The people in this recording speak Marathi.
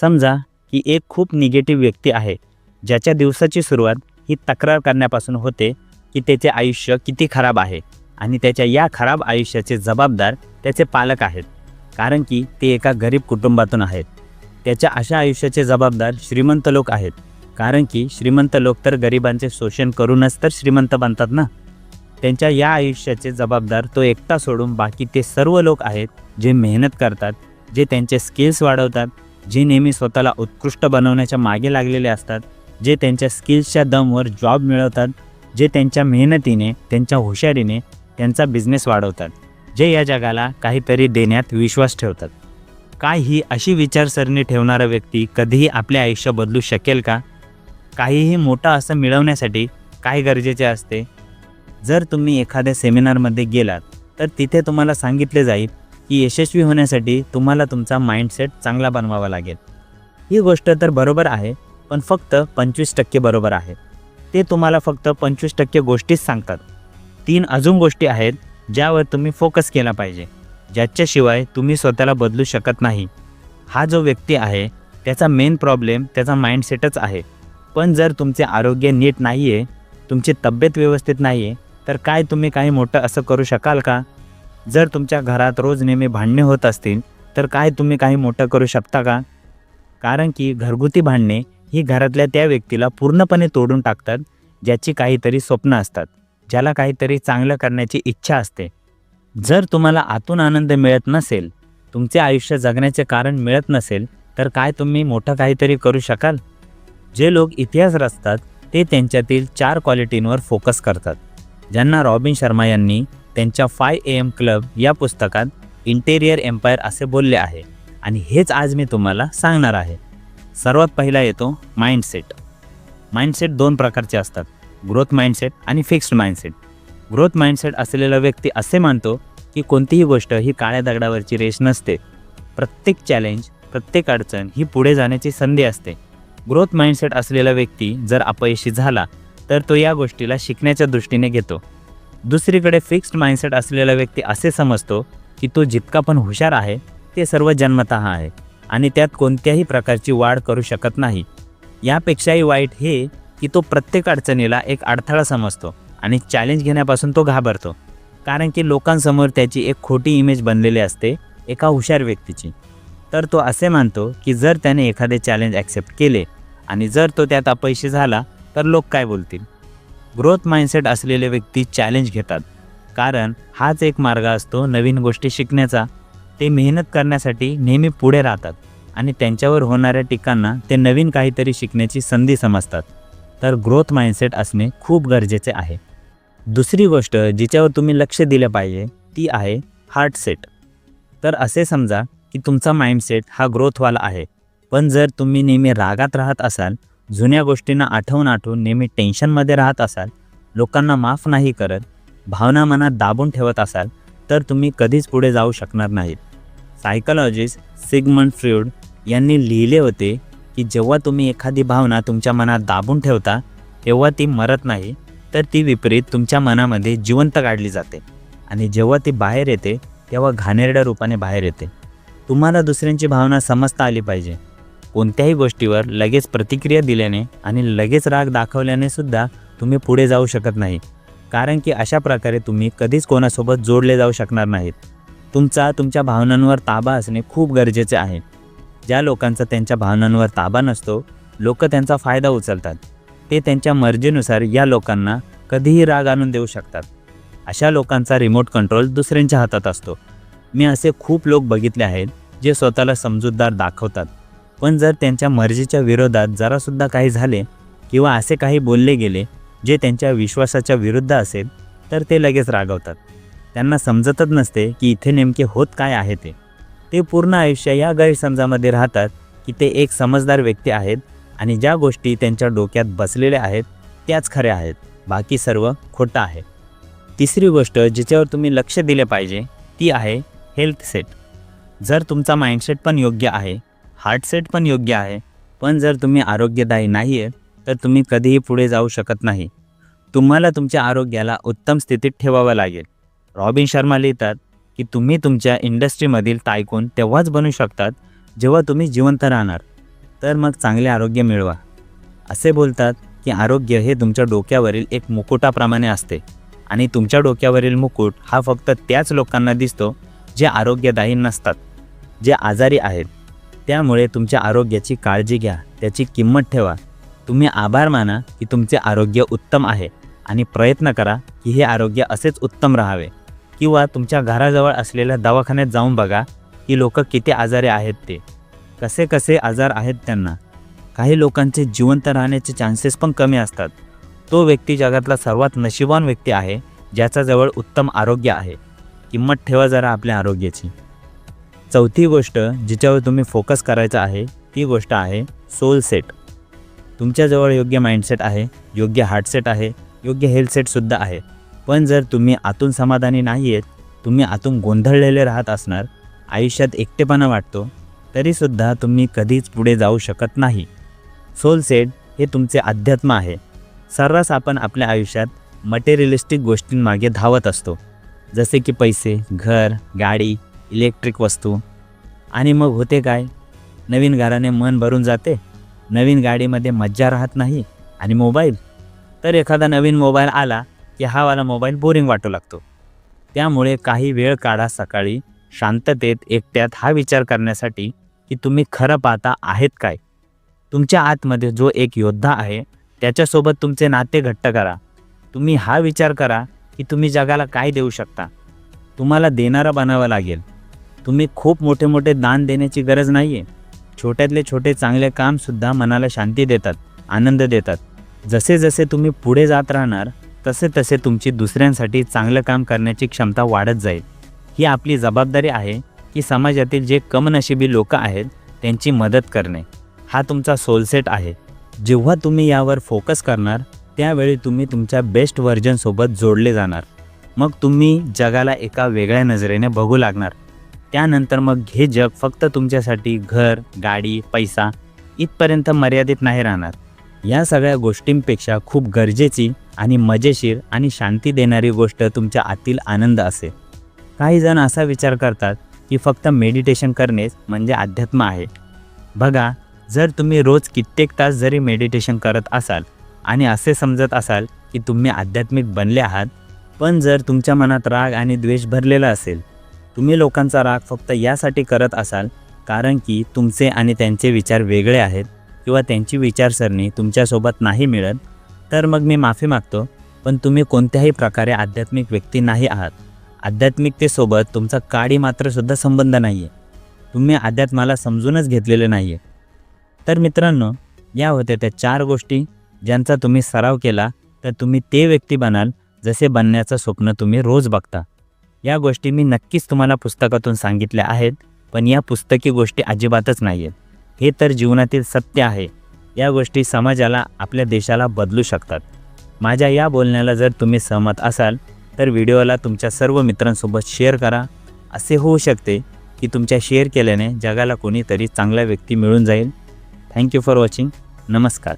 समजा की एक खूप निगेटिव्ह व्यक्ती आहे ज्याच्या दिवसाची सुरुवात ही तक्रार करण्यापासून होते की त्याचे आयुष्य किती खराब आहे आणि त्याच्या या खराब आयुष्याचे जबाबदार त्याचे पालक आहेत. कारण की ते एका गरीब कुटुंबातून आहेत. त्याच्या अशा आयुष्याचे जबाबदार श्रीमंत लोक आहेत. कारण की श्रीमंत लोक तर गरिबांचे शोषण करूनच तर श्रीमंत बनतात ना? त्यांच्या या आयुष्याचे जबाबदार तो एकटा सोडून बाकी ते सर्व लोक आहेत जे मेहनत करतात जे त्यांचे स्किल्स वाढवतात जे नेहमी स्वतःला उत्कृष्ट बनवण्याच्या मागे लागलेले असतात जे त्यांच्या स्किल्सच्या दमवर जॉब मिळवतात जे त्यांच्या मेहनतीने त्यांच्या हुशारीने त्यांचा बिझनेस वाढवतात जे या जगाला काहीतरी देण्यात विश्वास ठेवतात. काय ही अशी विचारसरणी ठेवणारा व्यक्ती कधीही आपले आयुष्य बदलू शकेल का? काहीही मोठं असं मिळवण्यासाठी काय गरजेचे असते? जर तुम्ही एखाद्या सेमिनारमध्ये गेलात तर तिथे तुम्हाला सांगितले जाईल की यशस्वी होण्यासाठी तुम्हाला तुमचा माइंडसेट चांगला बनवावा लागेल. ही गोष्ट तर बरोबर आहे पण फक्त पंचवीस टक्के बरोबर आहे. ते तुम्हाला फक्त पंचवीस टक्के गोष्टीच सांगतात. तीन अजून गोष्टी आहेत ज्यावर तुम्ही फोकस केला पाहिजे ज्याच्याशिवाय तुम्ही स्वतःला बदलू शकत नाही. हा जो व्यक्ती आहे त्याचा मेन प्रॉब्लेम त्याचा माइंडसेटच आहे. पण जर तुमचे आरोग्य नीट नाही आहे तुमची तब्येत व्यवस्थित नाही आहे तर काय तुम्ही काही मोठं असं करू शकाल का? जर तुमच्या घरात रोज नेहमी भांडणे होत असतील तर काय तुम्ही काही मोठं करू शकता का? कारण की घरगुती भांडणे ही घरातल्या त्या व्यक्तीला पूर्णपणे तोडून टाकतात ज्याची काहीतरी स्वप्न असतात ज्याला काहीतरी चांगलं करण्याची इच्छा असते. जर तुम्हाला आतून आनंद मिळत नसेल तुमचे आयुष्य जगण्याचे कारण मिळत नसेल तर काय तुम्ही मोठं काहीतरी करू शकाल? जे लोक इतिहास रचतात ते त्यांच्यातील चार क्वालिटींवर फोकस करतात. ज्यांना रॉबिन शर्मा यांनी त्यांच्या फाय ए एम क्लब या पुस्तकात इंटेरियर एम्पायर असे बोलले आहे. आणि हेच आज मी तुम्हाला सांगणार आहे. सर्वात पहिला येतो माइंडसेट. माइंडसेट दोन प्रकारचे असतात. ग्रोथ माइंडसेट आणि फिक्स्ड माइंडसेट. ग्रोथ माइंडसेट असलेला व्यक्ती असे मानतो की कोणतीही गोष्ट ही काळ्या दगडावरची रेष नसते. प्रत्येक चॅलेंज प्रत्येक अडचण ही पुढे जाण्याची संधी असते. ग्रोथ माइंडसेट असलेला व्यक्ती जर अपयशी झाला तर तो या गोष्टीला शिकण्याच्या दृष्टीने घेतो. दुसरीकडे फिक्स्ड माइंडसेट असलेला व्यक्ती असे समजतो की तो जितका पण हुशार आहे ते सर्व जन्मतः आहे आणि त्यात कोणत्याही प्रकारची वाढ करू शकत नाही. यापेक्षाही वाईट हे की तो प्रत्येक अडचणीला एक अडथळा समजतो आणि चॅलेंज घेण्यापासून तो घाबरतो. कारण की लोकांसमोर त्याची एक खोटी इमेज बनलेली असते एका हुशार व्यक्तीची. तर तो असे मानतो की जर त्याने एखादे चॅलेंज ॲक्सेप्ट केले आणि जर तो त्यात अपयशी झाला तर लोक काय बोलतील? ग्रोथ माइंडसेट असलेले व्यक्ती चॅलेंज घेतात. कारण हाच एक मार्ग असतो नवीन गोष्टी शिकण्याचा. ते मेहनत करण्यासाठी नेहमी पुढे राहतात आणि त्यांच्यावर होणाऱ्या टीकांना ते नवीन काहीतरी शिकण्याची संधी समजतात. तर ग्रोथ माइंडसेट असणे खूप गरजेचे आहे. दुसरी गोष्ट जिच्यावर तुम्ही लक्ष दिलं पाहिजे ती आहे हार्टसेट तर असे समजा की तुमचा माइंडसेट हा ग्रोथवाला आहे. पण जर तुम्ही नेहमी रागात राहत असाल जुन्या गोष्टींना आठवून आठवून नेहमी टेन्शनमध्ये राहत असाल लोकांना माफ नाही करत भावना मनात दाबून ठेवत असाल तर तुम्ही कधीच पुढे जाऊ शकणार नाहीत. सायकॉलॉजिस्ट सिगमंड फ्रूड यांनी लिहिले होते की जेव्हा तुम्ही एखादी भावना तुमच्या मनात दाबून ठेवता तेव्हा ती मरत नाही तर ती विपरीत तुमच्या मनामध्ये जिवंत काढली जाते. आणि जेव्हा ती बाहेर येते तेव्हा घाणेरड्या रूपाने बाहेर येते. तुम्हाला दुसऱ्यांची भावना समजता आली पाहिजे. कोणत्याही गोष्टीवर लगेच प्रतिक्रिया दिल्याने आणि लगेच राग दाखवल्याने सुद्धा तुम्ही पुढे जाऊ शकत नाही. कारण की अशा प्रकारे तुम्ही कधीच कोणासोबत जोडले जाऊ शकणार नाहीत. तुमचा तुमच्या भावनांवर ताबा असणे खूप गरजेचे आहे. ज्या लोकांचा त्यांच्या भावनांवर ताबा नसतो लोक त्यांचा फायदा उचलतात. ते त्यांच्या मर्जीनुसार या लोकांना कधीही राग आणून देऊ शकतात. अशा लोकांचा रिमोट कंट्रोल दुसऱ्यांच्या हातात असतो. मी असे खूप लोक बघितले आहेत जे स्वतःला समजूतदार दाखवतात. पण जर त्यांच्या मर्जीच्या विरोधात जरासुद्धा काही झाले किंवा असे काही बोलले गेले जे त्यांच्या विश्वासाच्या विरुद्ध असेल तर ते लगेच रागवतात. त्यांना समजतच नसते की इथे नेमके होत काय आहे ते. ते पूर्ण आयुष्य या गैरसमजामध्ये राहतात की ते एक समजदार व्यक्ती आहेत आणि ज्या गोष्टी त्यांच्या डोक्यात बसलेल्या आहेत त्याच खऱ्या आहेत. बाकी सर्व खोटं आहे. तिसरी गोष्ट जिच्यावर तुम्ही लक्ष दिले पाहिजे ती आहे हेल्थ सेट. जर तुमचा माइंडसेट पण योग्य आहे हार्टसेट पण योग्य आहे. पण जर तुम्ही आरोग्यदायी नाही आहे तर तुम्ही कधीही पुढे जाऊ शकत नाही. तुम्हाला तुमच्या आरोग्याला उत्तम स्थितीत ठेवावं लागेल. रॉबिन शर्मा लिहितात की तुम्ही तुमच्या इंडस्ट्रीमधील टायकून तेव्हाच बनू शकतात जेव्हा तुम्ही जिवंत राहणार. तर मग चांगले आरोग्य मिळवा. असे बोलतात की आरोग्य हे तुमच्या डोक्यावरील एक मुकुटाप्रमाणे असते. आणि तुमच्या डोक्यावरील मुकुट हा फक्त त्याच लोकांना दिसतो जे आरोग्यदायी नसतात जे आजारी आहेत. त्यामुळे तुमच्या आरोग्याची काळजी घ्या त्याची किंमत ठेवा. तुम्ही आभार माना की तुमचे आरोग्य उत्तम आहे आणि प्रयत्न करा की हे आरोग्य असेच उत्तम राहावे. किंवा तुमच्या घराजवळ असलेल्या दवाखान्यात जाऊन बघा की लोक किती आजारी आहेत ते. कसे कसे आजार आहेत त्यांना. काही लोकांचे जिवंत राहण्याचे चान्सेस पण कमी असतात. तो व्यक्ती जगातला सर्वात नशिबान व्यक्ती आहे ज्याच्याजवळ उत्तम आरोग्य आहे. किंमत ठेवा जरा आपल्या आरोग्याची. चौथी गोष्ट जिच्यावर तुम्ही फोकस करायचा आहे ती गोष्ट आहे सोल सेट तुमच्याजवळ योग्य माइंडसेट आहे योग्य हार्टसेट आहे योग्य हेल्थ सेटसुद्धा आहे. पण जर तुम्ही आतून समाधानी नाही आहेत तुम्ही आतून गोंधळलेले राहत असणार आयुष्यात एकटेपणा वाटतो तरीसुद्धा तुम्ही कधीच पुढे जाऊ शकत नाही. सोल सेट हे तुमचे अध्यात्म आहे. सर्रास आपण आपल्या आयुष्यात मटेरियलिस्टिक गोष्टींमागे धावत असतो. जसे की पैसे घर गाडी इलेक्ट्रिक वस्तू. आणि मग होते काय? नवीन घराने मन भरून जाते. नवीन गाडीमध्ये मज्जा राहत नाही आणि मोबाईल. तर एखादा नवीन मोबाईल आला की हा वाला मोबाईल बोरिंग वाटू लागतो. त्यामुळे काही वेळ काढा सकाळी. शांततेत एकट्यात हा विचार करण्यासाठी की तुम्ही खरं पाहता आहेत काय? तुमच्या आतमध्ये जो एक योद्धा आहे त्याच्यासोबत तुमचे नाते घट्ट करा. तुम्ही हा विचार करा की तुम्ही जगाला काय देऊ शकता? तुम्हाला देणारा बनावं लागेल. तुम्ही खूप मोठे मोठे दान देण्याची गरज नाही आहे छोट्यातले छोटे चांगले कामसुद्धा मनाला शांती देतात आनंद देतात. जसे जसे तुम्ही पुढे जात राहणार तसे तसे तुमची दुसऱ्यांसाठी चांगलं काम करण्याची क्षमता वाढत जाईल. ही आपली जबाबदारी आहे की समाजातील जे कमनशिबी लोक आहेत त्यांची मदत करणे. हा तुमचा सोलसेट आहे. जेव्हा तुम्ही यावर फोकस करणार त्यावेळी तुम्ही तुमच्या बेस्ट व्हर्जनसोबत जोडले जाणार. मग तुम्ही जगाला एका वेगळ्या नजरेने बघू लागणार. त्यानंतर मग हे जग फक्त तुमच्यासाठी घर गाडी पैसा इथपर्यंत मर्यादित नाही राहणार. या सगळ्या गोष्टींपेक्षा खूप गरजेची आणि मजेशीर आणि शांती देणारी गोष्ट तुमच्या आतील आनंद असेल. काही जण असा विचार करतात की फक्त मेडिटेशन करणेच म्हणजे अध्यात्म आहे. बघा जर तुम्ही रोज कित्येक तास जरी मेडिटेशन करत असाल आणि असे समजत असाल की तुम्ही आध्यात्मिक बनले आहात पण जर तुमच्या मनात राग आणि द्वेष भरलेला असेल तुम्ही लोकांचा राग फक्त यासाठी करत असाल कारण की तुमचे आणि त्यांचे विचार वेगळे आहेत किंवा त्यांची विचारसरणी तुमच्यासोबत नाही मिळत तर मग मी माफी मागतो पण तुम्ही कोणत्याही प्रकारे आध्यात्मिक व्यक्ती नाही आहात. आध्यात्मिकतेसोबत तुमचा काडी मात्रसुद्धा संबंध नाही आहे तुम्ही अध्यात्माला समजूनच घेतलेलं नाही आहे तर मित्रांनो या होत्या त्या चार गोष्टी ज्यांचा तुम्ही सराव केला तर तुम्ही ते व्यक्ती बनाल जसे बनण्याचं स्वप्न तुम्ही रोज बघता. या गोष्टी मी नक्कीच तुम्हाला पुस्तकातून सांगितल्या आहेत पण या पुस्तकी गोष्टी अजिबातच नाही आहेत हे तर जीवनातील सत्य आहे. या गोष्टी समाजाला आपल्या देशाला बदलू शकतात. माझ्या या बोलण्याला जर तुम्ही सहमत असाल तर व्हिडिओला तुमच्या सर्व मित्रांसोबत शेअर करा. असे होऊ शकते की तुमच्या शेअर केल्याने जगाला कोणीतरी चांगला व्यक्ती मिळून जाईल. Thank you for watching. नमस्कार.